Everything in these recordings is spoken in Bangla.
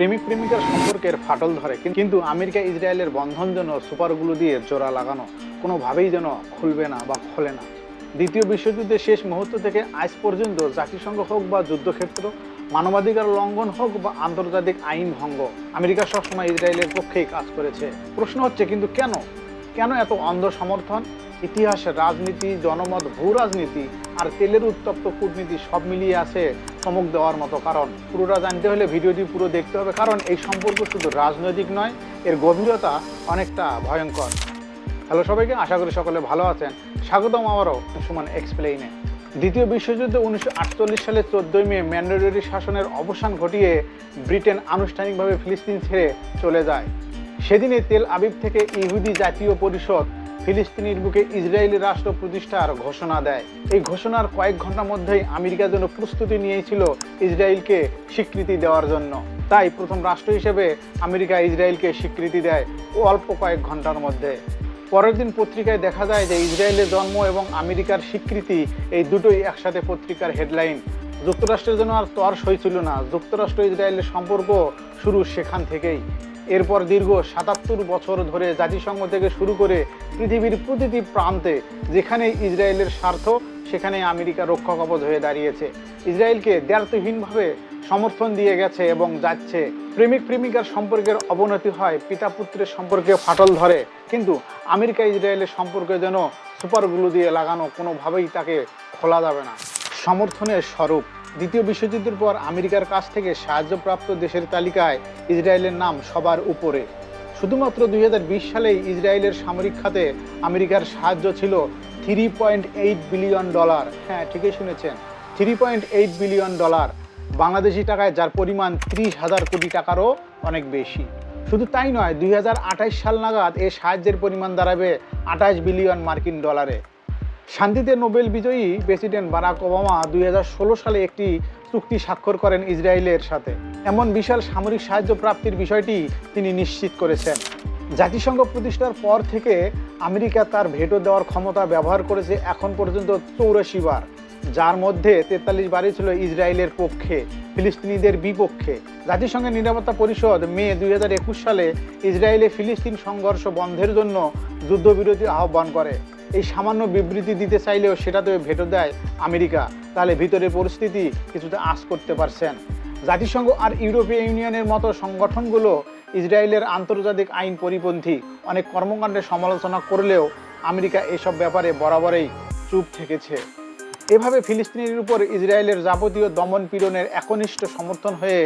প্রেমিক প্রেমিকার সম্পর্কের ফাটল ধরে কিন্তু আমেরিকা, ইসরায়েলের বন্ধন যেন সুপারগুলো দিয়ে জোড়া লাগানো, কোনোভাবেই যেন খুলবে না বা খোলে না। দ্বিতীয় বিশ্বযুদ্ধের শেষ মুহূর্ত থেকে আজ পর্যন্ত জাতিসংঘ হোক বা যুদ্ধক্ষেত্র, মানবাধিকার লঙ্ঘন হোক বা আন্তর্জাতিক আইন ভঙ্গ, আমেরিকা সবসময় ইসরায়েলের পক্ষেই কাজ করেছে। প্রশ্ন হচ্ছে, কিন্তু কেন? কেন এত অন্ধ সমর্থন? ইতিহাস, রাজনীতি, জনমত ভূ রাজনীতি আর তেলের উত্তপ্ত কূটনীতি সব মিলিয়ে আছে চমক দেওয়ার মতো কারণ। পুরোটা জানতে হলে ভিডিওটি পুরো দেখতে হবে, কারণ এই সম্পর্ক শুধু রাজনৈতিক নয়, এর গভীরতা অনেকটা ভয়ঙ্কর। হ্যালো সবাইকে, আশা করি সকলে ভালো আছেন। স্বাগতম আবারও সুমান এক্সপ্লেইনে। দ্বিতীয় বিশ্বযুদ্ধে উনিশশো সালে চোদ্দই মে ম্যান্ডেটরি শাসনের অবসান ঘটিয়ে ব্রিটেন আনুষ্ঠানিকভাবে ফিলিস্তিন ছেড়ে চলে যায়। সেদিনে তেল আবিব থেকে ইহুদি জাতীয় পরিষদ ফিলিস্তিনির বুকে ইসরায়েলি রাষ্ট্র প্রতিষ্ঠার ঘোষণা দেয়। এই ঘোষণার কয়েক ঘণ্টার মধ্যেই আমেরিকা যেন প্রস্তুতি নিয়েছিল ইসরায়েলকে স্বীকৃতি দেওয়ার জন্য। তাই প্রথম রাষ্ট্র হিসেবে আমেরিকা ইসরায়েলকে স্বীকৃতি দেয় অল্প কয়েক ঘণ্টার মধ্যে। পরের দিন পত্রিকায় দেখা যায় যে ইসরায়েলের জন্ম এবং আমেরিকার স্বীকৃতি এই দুটোই একসাথে পত্রিকার হেডলাইন। যুক্তরাষ্ট্রের জন্য আর তর সই ছিল না যুক্তরাষ্ট্র ইসরায়েলের সম্পর্ক শুরু সেখান থেকেই। এরপর দীর্ঘ সাতাত্তর বছর ধরে জাতিসংঘ থেকে শুরু করে পৃথিবীর প্রতিটি প্রান্তে যেখানে ইসরায়েলের স্বার্থ, সেখানে আমেরিকা রক্ষা কবচ হয়ে দাঁড়িয়েছে। ইসরায়েলকে দ্ব্যর্থহীনভাবে সমর্থন দিয়ে গেছে এবং যাচ্ছে। প্রেমিক প্রেমিকার সম্পর্কের অবনতি হয় পিতা পুত্রের সম্পর্কে ফাটল ধরে। কিন্তু আমেরিকা ইসরায়েলের সম্পর্কে যেন সুপারগুলো দিয়ে লাগানো কোনোভাবেই তাকে খোলা যাবে না। সমর্থনের স্বরূপ। দ্বিতীয় বিশ্বযুদ্ধের পর আমেরিকার কাছ থেকে সাহায্যপ্রাপ্ত দেশের তালিকায় ইসরায়েলের নাম সবার উপরে। শুধুমাত্র দুই সালেই ইসরায়েলের সামরিক খাতে আমেরিকার সাহায্য ছিল three point eight billion dollar. হ্যাঁ ঠিকই শুনেছেন। Three point eight billion dollar. Bangladeshi টাকায় যার পরিমাণ ত্রিশ হাজার কোটি টাকারও অনেক বেশি। শুধু তাই নয়, দুই সাল নাগাদ এ সাহায্যের পরিমাণ দাঁড়াবে আঠাশ বিলিয়ন মার্কিন ডলারে। শান্তিতে নোবেল বিজয়ী প্রেসিডেন্ট বারাক ওবামা দুই হাজার ষোলো সালে একটি চুক্তি স্বাক্ষর করেন ইসরায়েলের সাথে। এমন বিশাল সামরিক সাহায্য প্রাপ্তির বিষয়টি তিনি নিশ্চিত করেছেন। জাতিসংঘ প্রতিষ্ঠার পর থেকে আমেরিকা তার ভেটো দেওয়ার ক্ষমতা ব্যবহার করেছে এখন পর্যন্ত চৌরাশি বার, যার মধ্যে তেতাল্লিশ বারই ছিল ইসরায়েলের পক্ষে, ফিলিস্তিনিদের বিপক্ষে। জাতিসংঘের নিরাপত্তা পরিষদ মে দুই হাজার একুশ সালে ইসরায়েলে ফিলিস্তিন সংঘর্ষ বন্ধের জন্য যুদ্ধবিরতি আহ্বান করে। এই সামান্য বিবৃতি দিতে চাইলেও সেটাতে ভেটো দেয় আমেরিকা। তাহলে ভিতরের পরিস্থিতি কিছুটা আঁচ করতে পারছেন। জাতিসংঘ আর ইউরোপীয় ইউনিয়নের মতো সংগঠনগুলো ইসরায়েলের আন্তর্জাতিক আইন পরিপন্থী অনেক কর্মকাণ্ডের সমালোচনা করলেও আমেরিকা এসব ব্যাপারে বরাবরই চুপ থেকেছে। এভাবে ফিলিস্তিনের উপর ইসরায়েলের যাবতীয় দমন পীড়নের একনিষ্ঠ সমর্থন হয়ে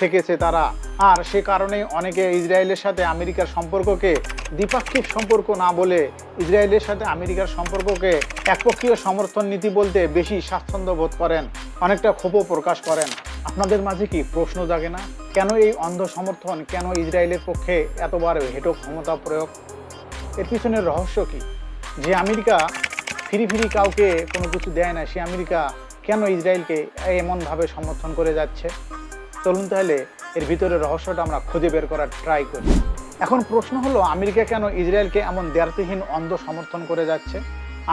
থেকেছে তারা। আর সে কারণে অনেকে ইসরায়েলের সাথে আমেরিকার সম্পর্ককে দ্বিপাক্ষিক সম্পর্ক না বলে ইসরায়েলের সাথে আমেরিকার সম্পর্ককে একপক্ষীয় সমর্থন নীতি বলতে বেশি স্বাচ্ছন্দ্য বোধ করেন, অনেকটা ক্ষোভও প্রকাশ করেন। আপনাদের মাঝে কি প্রশ্ন জাগে না? কেন এই অন্ধ সমর্থন, কেন ইসরায়েলের পক্ষে এতবার হেঁটো ক্ষমতা প্রয়োগ? এর পিছনের রহস্য কি? যে আমেরিকা ফিরি ফিরি কাউকে কোনো কিছু দেয় না, সে আমেরিকা কেন ইসরায়েলকে এমনভাবে সমর্থন করে যাচ্ছে? চলুন তাহলে এর ভিতরে রহস্যটা আমরা খুঁজে বের করার ট্রাই করি। এখন প্রশ্ন হলো, আমেরিকা কেন ইসরায়েলকে এমন দ্ব্যর্থহীন অন্ধ সমর্থন করে যাচ্ছে?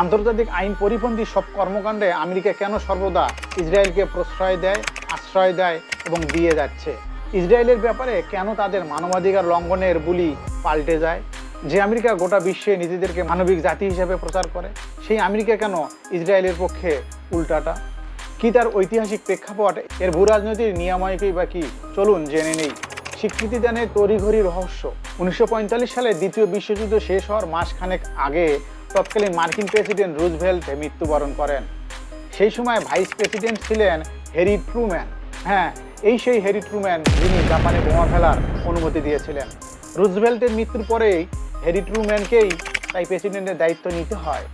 আন্তর্জাতিক আইন পরিপন্থী সব কর্মকাণ্ডে আমেরিকা কেন সর্বদা ইসরায়েলকে প্রশ্রয় দেয়, আশ্রয় দেয় এবং দিয়ে যাচ্ছে? ইসরায়েলের ব্যাপারে কেন তাদের মানবাধিকার লঙ্ঘনের বুলি পাল্টে যায়? যে আমেরিকা গোটা বিশ্বে নিজেদেরকে মানবিক জাতি হিসেবে প্রচার করে, সেই আমেরিকা কেন ইসরায়েলের পক্ষে উল্টাটা? কি তার ঐতিহাসিক প্রেক্ষাপট? এর ভূ রাজনীতির নিয়াময়কেই বা কি? চলুন জেনে নেই। স্বীকৃতি দানের তড়িঘড়ি রহস্য। উনিশশো পঁয়তাল্লিশ সালে দ্বিতীয় বিশ্বযুদ্ধ শেষ হওয়ার মাসখানেক আগে তৎকালীন মার্কিন প্রেসিডেন্ট রুজভেল্ট মৃত্যুবরণ করেন। সেই সময় ভাইস প্রেসিডেন্ট ছিলেন হ্যারি ট্রুম্যান। হ্যাঁ এই সেই হ্যারি ট্রুম্যান যিনি জাপানে বোমা ফেলার অনুমতি দিয়েছিলেন। রুজভেল্টের মৃত্যুর পরেই হ্যারি ট্রুম্যানকেই তাই প্রেসিডেন্টের দায়িত্ব নিতে হয়।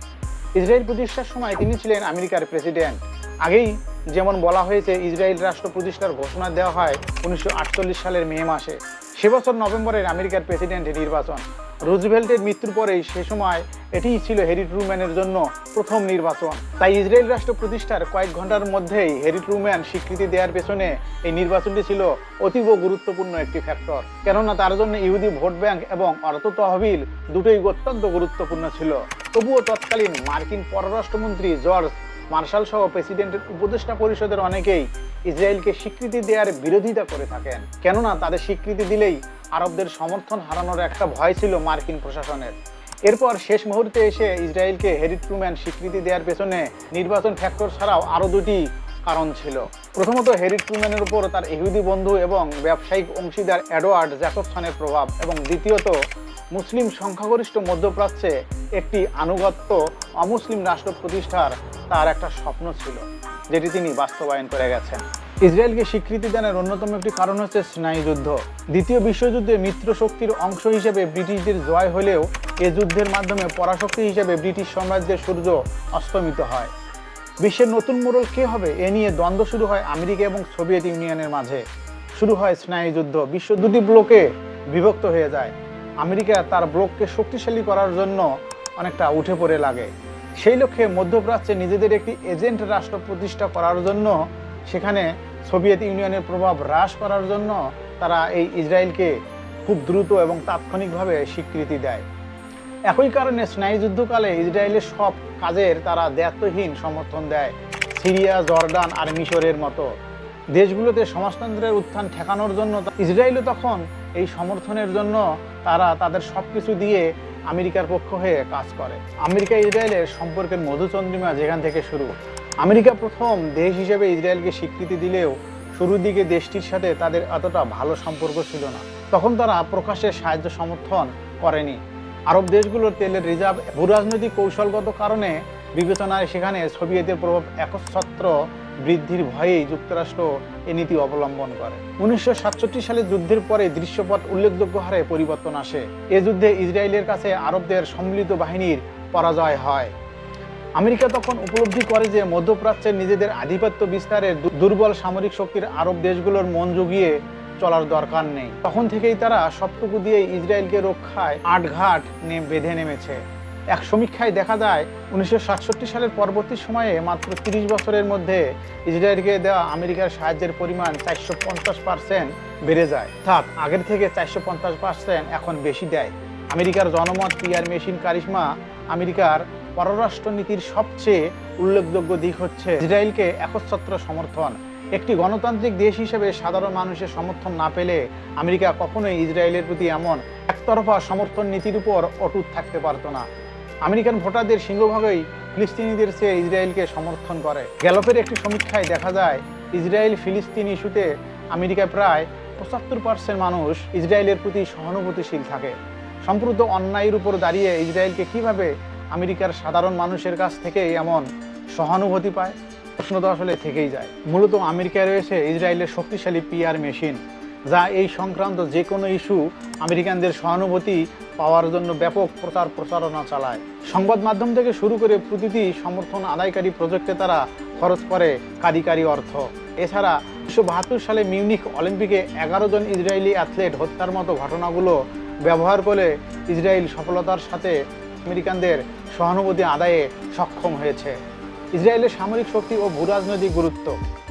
ইসরায়েল প্রতিষ্ঠার সময় তিনি ছিলেন আমেরিকার প্রেসিডেন্ট। আগেই যেমন বলা হয়েছে, ইসরায়েল রাষ্ট্র প্রতিষ্ঠার ঘোষণা দেওয়া হয় উনিশশো আটচল্লিশ সালের মে মাসে। সে বছর নভেম্বরের আমেরিকার প্রেসিডেন্টের নির্বাচন। রুজভেল্টের মৃত্যুর পরেই সে সময় এটিই ছিল হ্যারি ট্রুম্যানের জন্য প্রথম নির্বাচন। তাই ইসরায়েল রাষ্ট্র প্রতিষ্ঠার কয়েক ঘণ্টার মধ্যেই হ্যারি ট্রুম্যান স্বীকৃতি দেওয়ার পেছনে এই নির্বাচনটি ছিল অতীব গুরুত্বপূর্ণ একটি ফ্যাক্টর। কেননা তার জন্য ইহুদি ভোট ব্যাংক এবং অর্থ তহবিল দুটোই অত্যন্ত গুরুত্বপূর্ণ ছিল। তবুও তৎকালীন মার্কিন পররাষ্ট্রমন্ত্রী জর্জ মার্শাল সহ প্রেসিডেন্টের উপদেষ্টা পরিষদের অনেকেই ইসরায়েলকে স্বীকৃতি দেওয়ার বিরোধিতা করে থাকেন। কেননা তাদের স্বীকৃতি দিলেই আরবদের সমর্থন হারানোর একটা ভয় ছিল মার্কিন প্রশাসনের। এরপর শেষ মুহূর্তে এসে ইসরায়েলকে হেরিট ট্রুম্যান স্বীকৃতি দেওয়ার পেছনে নির্বাচন ফ্যাক্টর ছাড়াও আরও দুটি কারণ ছিল। প্রথমত হেরিট ট্রুম্যানের উপর তার ইহুদি বন্ধু এবং ব্যবসায়িক অংশীদার অ্যাডওয়ার্ড জ্যাকবসনের প্রভাব এবং দ্বিতীয়ত, মুসলিম সংখ্যাগরিষ্ঠ মধ্যপ্রাচ্যে একটি আনুগত্য অমুসলিম রাষ্ট্র প্রতিষ্ঠার তার একটা স্বপ্ন ছিল, যেটি তিনি বাস্তবায়ন করে গেছেন। ইসরায়েলকে স্বীকৃতি দানের অন্যতম একটি কারণ হচ্ছে স্নায়ুযুদ্ধ দ্বিতীয় বিশ্বযুদ্ধে মিত্র শক্তির অংশ হিসেবে ব্রিটিশদের জয় হলেও এ যুদ্ধের মাধ্যমে পরাশক্তি হিসেবে ব্রিটিশ সাম্রাজ্যের সূর্য অস্তমিত হয়। বিশ্বের নতুন মোড়ল কে হবে এ নিয়ে দ্বন্দ্ব শুরু হয় আমেরিকা এবং সোভিয়েত ইউনিয়নের মাঝে। শুরু হয় স্নায়ুযুদ্ধ বিশ্ব দুটি ব্লকে বিভক্ত হয়ে যায়। আমেরিকা তার ব্লককে শক্তিশালী করার জন্য অনেকটা উঠে পড়ে লাগে। সেই লক্ষ্যে মধ্যপ্রাচ্যে নিজেদের একটি এজেন্ট রাষ্ট্র প্রতিষ্ঠা করার জন্য, সেখানে সোভিয়েত ইউনিয়নের প্রভাব হ্রাস করার জন্য তারা এই ইসরায়েলকে খুব দ্রুত এবং তাৎক্ষণিকভাবে স্বীকৃতি দেয়। একই কারণে স্নায়ুযুদ্ধকালে ইসরায়েলের সব কাজের তারা দায়িত্বহীন সমর্থন দেয়, সিরিয়া, জর্ডান আর মিশরের মতো। দেশগুলোতে সমাজতন্ত্রের উত্থান ঠেকানোর জন্য ইসরায়েলও তখন এই সমর্থনের জন্য তারা তাদের সব কিছু দিয়ে আমেরিকার পক্ষ হয়ে কাজ করে। আমেরিকা, ইসরায়েলের সম্পর্কের মধুচন্দ্রিমা যেখান থেকে শুরু। আমেরিকা প্রথম দেশ হিসেবে ইসরায়েলকে স্বীকৃতি দিলেও শুরুর দিকে দেশটির সাথে তাদের এতটা ভালো সম্পর্ক ছিল না। তখন তারা প্রকাশ্যে সাহায্য সমর্থন করেনি। আরব দেশগুলোর তেলের রিজার্ভ ভূরাজনৈতিক কৌশলগত কারণে বিবেচনায় সেখানে সোভিয়েতের প্রভাব একচ্ছত্র বৃদ্ধির ভয়েই যুক্তরাষ্ট্র এ নীতি অবলম্বন করে। উনিশশো সাতষট্টি সালে যুদ্ধের পরে দৃশ্যপট উল্লেখযোগ্য হারে পরিবর্তন আসে। এ যুদ্ধে ইসরায়েলের কাছে আরবদের সম্মিলিত বাহিনীর পরাজয় হয়। আমেরিকা তখন উপলব্ধি করে যে মধ্যপ্রাচ্যের নিজেদের আধিপত্য বিস্তারের দুর্বল সামরিক শক্তির আরব দেশগুলোর মন জুগিয়ে চলার দরকার নেই। তখন থেকেই তারা সবটুকু দিয়ে ইসরায়েলকে রক্ষায় আটঘাট বেঁধে নেমেছে। এক সমীক্ষায় দেখা যায়, উনিশশো সাতষট্টি সালের পরবর্তী সময়ে মাত্র তিরিশ বছরের মধ্যে ইসরায়েলকে দেওয়া আমেরিকার সাহায্যের পরিমাণ চারশো পঞ্চাশ পার্সেন্ট বেড়ে যায়। অর্থাৎ আগের থেকে চারশো পঞ্চাশ পার্সেন্ট এখন বেশি দেয়। আমেরিকার জনমত, পিয়ার মেশিন, কারিশমা আমেরিকার পররাষ্ট্রনীতির সবচেয়ে উল্লেখযোগ্য দিক হচ্ছে ইসরায়েলকে একচ্ছত্র সমর্থন। একটি গণতান্ত্রিক দেশ হিসেবে সাধারণ মানুষের সমর্থন না পেলে আমেরিকা কখনোই ইসরায়েলের প্রতি এমন একতরফা সমর্থন নীতির উপর অটুট থাকতে পারত না। আমেরিকান ভোটারদের সিংহভাগই ফিলিস্তিনিদের চেয়ে ইসরায়েলকে সমর্থন করে। গ্যালপের একটি সমীক্ষায় দেখা যায়, ইসরায়েল ফিলিস্তিন ইস্যুতে আমেরিকায় প্রায় পঁচাত্তর পার্সেন্ট মানুষ ইসরায়েলের প্রতি সহানুভূতিশীল থাকে। সম্প্রত অন্যায়ের উপর দাঁড়িয়ে ইসরায়েলকে কীভাবে আমেরিকার সাধারণ মানুষের কাছ থেকে এমন সহানুভূতি পায়? প্রশ্ন তো আসলে থেকেই যায়। মূলত আমেরিকায় রয়েছে ইসরায়েলের শক্তিশালী পিআর মেশিন, যা এই সংক্রান্ত যে কোনো ইস্যু আমেরিকানদের সহানুভূতি পাওয়ার জন্য ব্যাপক প্রচার প্রচারণা চালায়। সংবাদ মাধ্যম থেকে শুরু করে প্রতিটি সমর্থন আদায়কারী প্রজেক্টে তারা খরচ করে কারি কারি অর্থ। এছাড়া উনিশশো বাহাত্তর সালে মিউনিক অলিম্পিকে এগারো জন ইসরায়েলি অ্যাথলেট হত্যার মতো ঘটনাগুলো ব্যবহার করে ইসরায়েল সফলতার সাথে আমেরিকানদের সহানুভূতি আদায়ে সক্ষম হয়েছে। ইসরায়েলের সামরিক শক্তি ও ভূরাজনৈতিক গুরুত্ব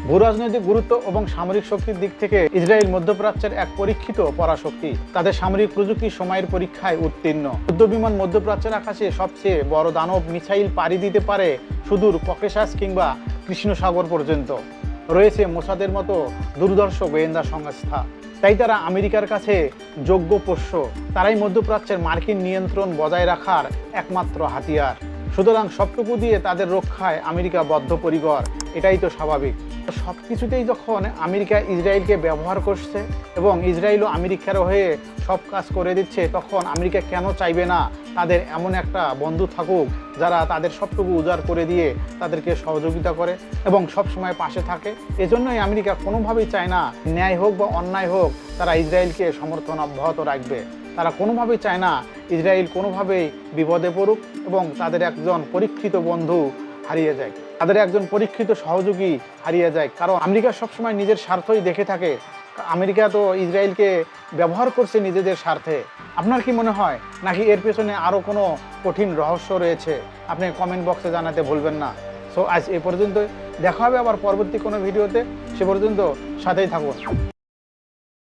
ভূরাজনৈতিক গুরুত্ব এবং সামরিক শক্তির দিক থেকে ইসরায়েল মধ্যপ্রাচ্যের এক পরীক্ষিত পরাশক্তি। তাদের সামরিক প্রযুক্তি সময়ের পরীক্ষায় উত্তীর্ণ। যুদ্ধ বিমান মধ্যপ্রাচ্যের আকাশে সবচেয়ে বড় দানব মিসাইল পাড়ি দিতে পারে সুদূর ককেশাস কিংবা কৃষ্ণ সাগর পর্যন্ত। রয়েছে মোসাদের মতো দুর্দর্শ গোয়েন্দা সংস্থা। তাই তারা আমেরিকার কাছে যোগ্য পোষ্য। তারাই মধ্যপ্রাচ্যের মার্কিন নিয়ন্ত্রণ বজায় রাখার একমাত্র হাতিয়ার। সুতরাং সবটুকু দিয়ে তাদের রক্ষায় আমেরিকা বদ্ধপরিকর। এটাই তো স্বাভাবিক। সব কিছুতেই যখন আমেরিকা ইসরায়েলকে ব্যবহার করছে এবং ইসরায়েলও আমেরিকার হয়ে সব কাজ করে দিচ্ছে, তখন আমেরিকা কেন চাইবে না তাদের এমন একটা বন্ধু থাকুক যারা তাদের সবটুকু উজাড় করে দিয়ে তাদেরকে সহযোগিতা করে এবং সব সময় পাশে থাকে? এজন্যই আমেরিকা কোনোভাবেই চায় না ন্যায় হোক বা অন্যায় হোক তারা ইসরায়েলকে সমর্থন অব্যাহত রাখবে। তারা কোনোভাবেই চায় না ইসরায়েল কোনোভাবেই বিপদে পড়ুক এবং তাদের একজন পরীক্ষিত বন্ধু হারিয়ে যায়। তাদের একজন পরীক্ষিত সহযোগী হারিয়ে যায়। কারণ আমেরিকা সবসময় নিজের স্বার্থই দেখে থাকে। আমেরিকা তো ইসরায়েলকে ব্যবহার করছে নিজেদের স্বার্থে। আপনার কি মনে হয়? নাকি এর পেছনে আরও কোনো কঠিন রহস্য রয়েছে? আপনি কমেন্ট বক্সে জানাতে ভুলবেন না। সো আজ এ পর্যন্ত দেখা হবে আবার পরবর্তী কোনো ভিডিওতে। সে পর্যন্ত সাথেই থাকুন।